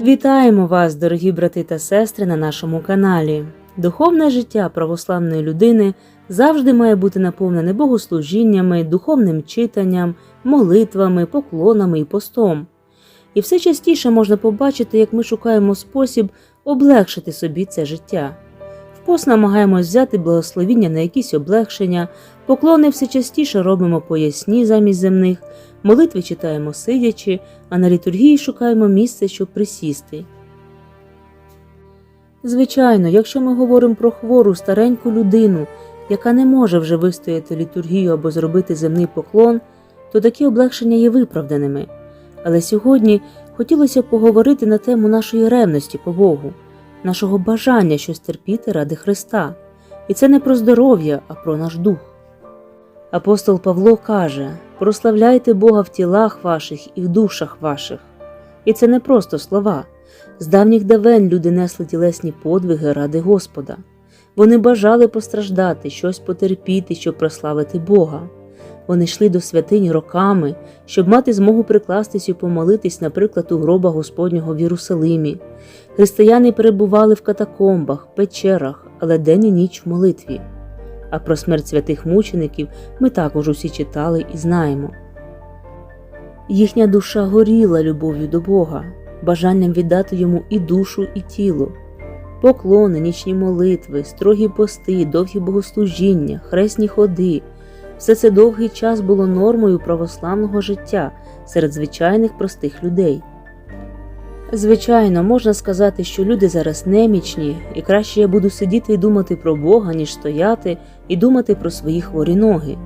Вітаємо вас, дорогі брати та сестри, на нашому каналі. Духовне життя православної людини завжди має бути наповнене богослужіннями, духовним читанням, молитвами, поклонами і постом. І все частіше можна побачити, як ми шукаємо спосіб облегшити собі це життя. В намагаємось взяти благословіння на якісь облегшення, поклони все частіше робимо поясні замість земних, молитви читаємо сидячи, а на літургії шукаємо місце, щоб присісти. Звичайно, якщо ми говоримо про хвору стареньку людину, яка не може вже вистояти літургію або зробити земний поклон, то такі облегшення є виправданими. Але сьогодні хотілося поговорити на тему нашої ревності по Богу, нашого бажання щось терпіти ради Христа. І це не про здоров'я, а про наш дух. Апостол Павло каже: прославляйте Бога в тілах ваших і в душах ваших. І це не просто слова. З давніх давен люди несли тілесні подвиги ради Господа. Вони бажали постраждати, щось потерпіти, щоб прославити Бога. Вони йшли до святині роками, щоб мати змогу прикластись і помолитись, наприклад, у гроба Господнього в Єрусалимі. Християни перебували в катакомбах, печерах, але день і ніч в молитві. А про смерть святих мучеників ми також усі читали і знаємо. Їхня душа горіла любов'ю до Бога, бажанням віддати йому і душу, і тіло. Поклони, нічні молитви, строгі пости, довгі богослужіння, хресні ходи все це довгий час було нормою православного життя серед звичайних простих людей. Звичайно, можна сказати, що люди зараз немічні, і краще я буду сидіти і думати про Бога, ніж стояти і думати про свої хворі ноги.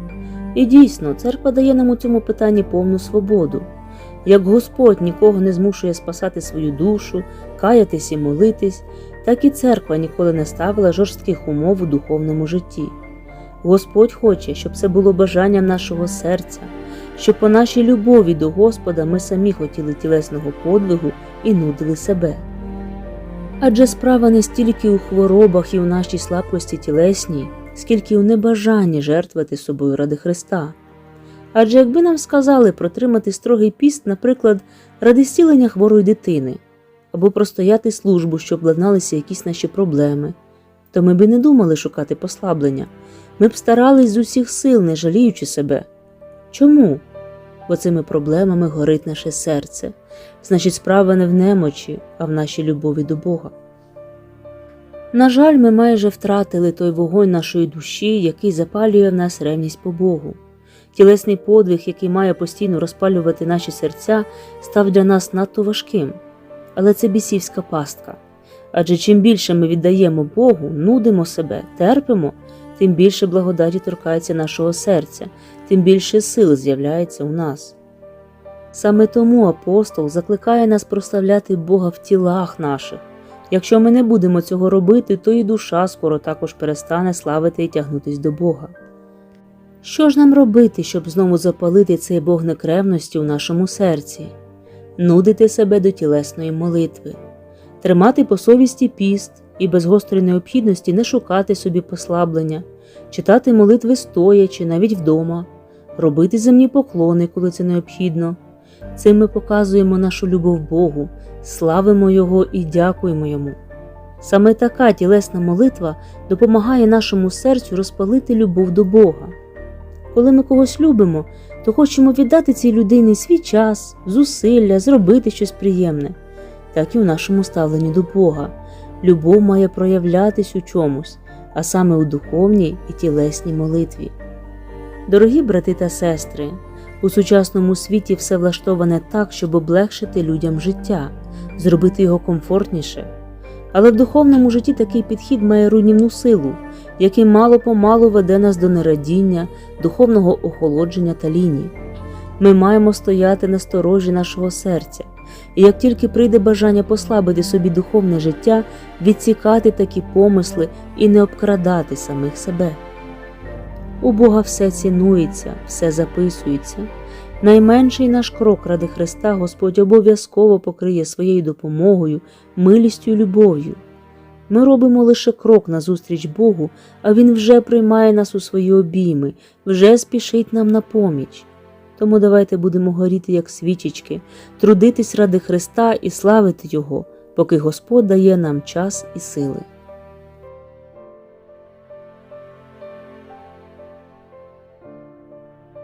І дійсно, церква дає нам у цьому питанні повну свободу. Як Господь нікого не змушує спасати свою душу, каятись і молитись, так і церква ніколи не ставила жорстких умов у духовному житті. Господь хоче, щоб це було бажанням нашого серця, щоб по нашій любові до Господа ми самі хотіли тілесного подвигу і нудили себе. Адже справа не стільки у хворобах і у нашій слабкості тілесній, скільки у небажанні жертвувати собою ради Христа. Адже якби нам сказали протримати строгий піст, наприклад, ради зцілення хворої дитини, або простояти службу, щоб владналися якісь наші проблеми, то ми би не думали шукати послаблення, ми б старались з усіх сил, не жаліючи себе. Чому? Бо цими проблемами горить наше серце, значить, справа не в немочі, а в нашій любові до Бога. На жаль, ми майже втратили той вогонь нашої душі, який запалює в нас ревність по Богу. Тілесний подвиг, який має постійно розпалювати наші серця, став для нас надто важким. Але це бісівська пастка. Адже чим більше ми віддаємо Богу, нудимо себе, терпимо, тим більше благодаті торкається нашого серця, тим більше сил з'являється у нас. Саме тому апостол закликає нас прославляти Бога в тілах наших. Якщо ми не будемо цього робити, то і душа скоро також перестане славити і тягнутись до Бога. Що ж нам робити, щоб знову запалити цей вогник ревності у нашому серці, нудити себе до тілесної молитви, тримати по совісті піст і без гострої необхідності не шукати собі послаблення, читати молитви стоячи, навіть вдома, робити земні поклони, коли це необхідно. Цим ми показуємо нашу любов Богу, славимо Його і дякуємо Йому. Саме така тілесна молитва допомагає нашому серцю розпалити любов до Бога. Коли ми когось любимо, то хочемо віддати цій людині свій час, зусилля, зробити щось приємне, так і у нашому ставленні до Бога. Любов має проявлятись у чомусь, а саме у духовній і тілесній молитві. Дорогі брати та сестри, у сучасному світі все влаштоване так, щоб облегшити людям життя, зробити його комфортніше. Але в духовному житті такий підхід має руйнівну силу, який мало помалу веде нас до нерадіння, духовного охолодження та лінії. Ми маємо стояти на сторожі нашого серця, і як тільки прийде бажання послабити собі духовне життя, відсікати такі помисли і не обкрадати самих себе. У Бога все цінується, все записується. Найменший наш крок ради Христа Господь обов'язково покриє своєю допомогою, милістю і любов'ю. Ми робимо лише крок назустріч Богу, а Він вже приймає нас у свої обійми, вже спішить нам на поміч. Тому давайте будемо горіти як свічечки, трудитись ради Христа і славити Його, поки Господь дає нам час і сили.